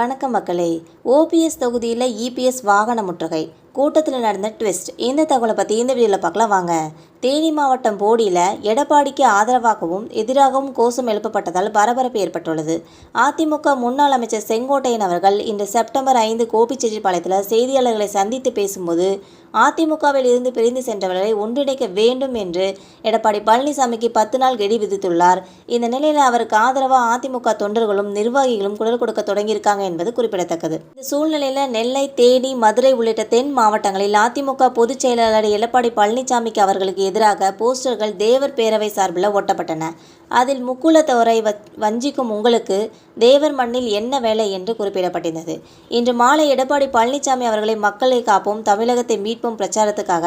வணக்கம் மக்களே. ஓபிஎஸ் தொகுதியில் இபிஎஸ் வாகன முற்றுகை கூட்டத்தில் நடந்த ட்விஸ்ட் இந்த தகவலை பற்றி இந்த வீடியோவில் பார்க்கலாம். வாங்க. தேனி மாவட்டம் போடியில் எடப்பாடிக்கு ஆதரவாகவும் எதிராகவும் கோஷம் எழுப்பப்பட்டதால் பரபரப்பு ஏற்பட்டுள்ளது. அதிமுக முன்னாள் அமைச்சர் செங்கோட்டையன் அவர்கள் இன்று செப்டம்பர் ஐந்து கோபிச்செட்டிப்பாளையத்தில் செய்தியாளர்களை சந்தித்து பேசும்போது அதிமுகவில் இருந்து பிரிந்து சென்றவர்களை ஒன்றிணைக்க வேண்டும் என்று எடப்பாடி பழனிசாமிக்கு பத்து நாள் கெடி விதித்துள்ளார். இந்த நிலையில் அவருக்கு ஆதரவாக அதிமுக தொண்டர்களும் நிர்வாகிகளும் குரல் கொடுக்க தொடங்கியிருக்காங்க என்பது குறிப்பிடத்தக்கது. இந்த சூழ்நிலையில் நெல்லை தேனி மதுரை உள்ளிட்ட தென் மாவட்டங்களில் அதிமுக பொதுச் செயலாளர் எடப்பாடி பழனிசாமிக்கு அவர்களுக்கு எதிராக போஸ்டர்கள் தேவர் பேரவை சார்பில் ஒட்டப்பட்டன அதில் முக்குலத்தோரை வ வஞ்சிக்கும் உங்களுக்கு தேவர் மண்ணில் என்ன வேலை என்று குறிப்பிடப்பட்டிருந்தது. இன்று மாலை எடப்பாடி பழனிசாமி அவர்களை மக்களை காப்போம் தமிழகத்தை மீட்போம் பிரச்சாரத்துக்காக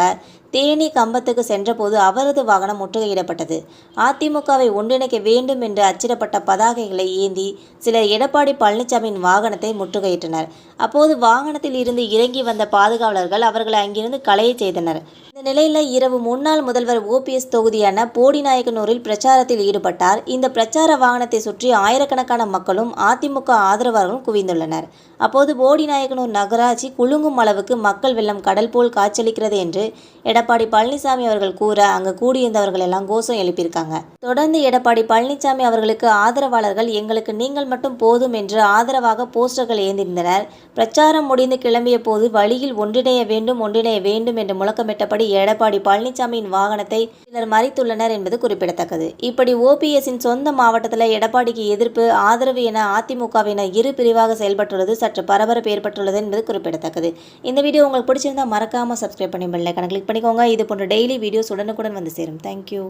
தேனி கம்பத்துக்கு சென்றபோது அவரது வாகனம் முற்றுகையிடப்பட்டது. அதிமுகவை ஒன்றிணைக்க வேண்டும் என்று அச்சிடப்பட்ட பதாகைகளை ஏந்தி சிலர் எடப்பாடி பழனிசாமியின் வாகனத்தை முற்றுகையிட்டனர். அப்போது வாகனத்தில் இருந்து இறங்கி வந்த பாதுகாவலர்கள் அவர்களை அங்கிருந்து களைய செய்தனர். நிலையில் இரவு முன்னாள் முதல்வர் ஓபிஎஸ் தொகுதியான போடிநாயக்கனூரில் பிரச்சாரத்தில் ஈடுபட்டார். இந்த பிரச்சார வாகனத்தை சுற்றி ஆயிரக்கணக்கான மக்களும் அதிமுக ஆதரவாளர்களும் குவிந்துள்ளனர். அப்போது போடிநாயக்கனூர் நகராட்சி குலுங்கும் அளவுக்கு மக்கள் வெள்ளம் கடல் போல் காய்ச்சலிக்கிறது என்று எடப்பாடி பழனிசாமி அவர்கள் கூற அங்கு கூடியிருந்தவர்கள் எல்லாம் கோஷம் எழுப்பியிருக்காங்க. தொடர்ந்து எடப்பாடி பழனிசாமி அவர்களுக்கு ஆதரவாளர்கள் எங்களுக்கு நீங்கள் மட்டும் போதும் என்று ஆதரவாக போஸ்டர்கள் ஏந்திருந்தனர். பிரச்சாரம் முடிந்து கிளம்பிய போது வழியில் ஒன்றிணைய வேண்டும் ஒன்றிணைய வேண்டும் என்று முழக்கமிட்டபடி எடப்பாடி பழனிசாமியின் வாகனத்தை சிலர் மறித்துள்ளனர் என்பது குறிப்பிடத்தக்கது. இப்படி ஓபிஎஸ்ஸின் சொந்த மாவட்டத்தில் எடப்பாடிக்கு எதிர்ப்பு ஆதரவு என அதிமுகவினர் இரு பிரிவாக செயல்பட்டுள்ளது. சற்று பரபரப்பு ஏற்பட்டுள்ளது என்பது குறிப்பிடத்தக்கது. இந்த வீடியோ உங்களுக்கு பிடிச்சிருந்தா மறக்காமல் சப்ஸ்கிரைப் பண்ணி பெல் கிளிக் பண்ணிக்கோங்க. இது போன்ற டெய்லி வீடியோஸ் உடனுக்குடன் வந்து சேரும். தேங்க்யூ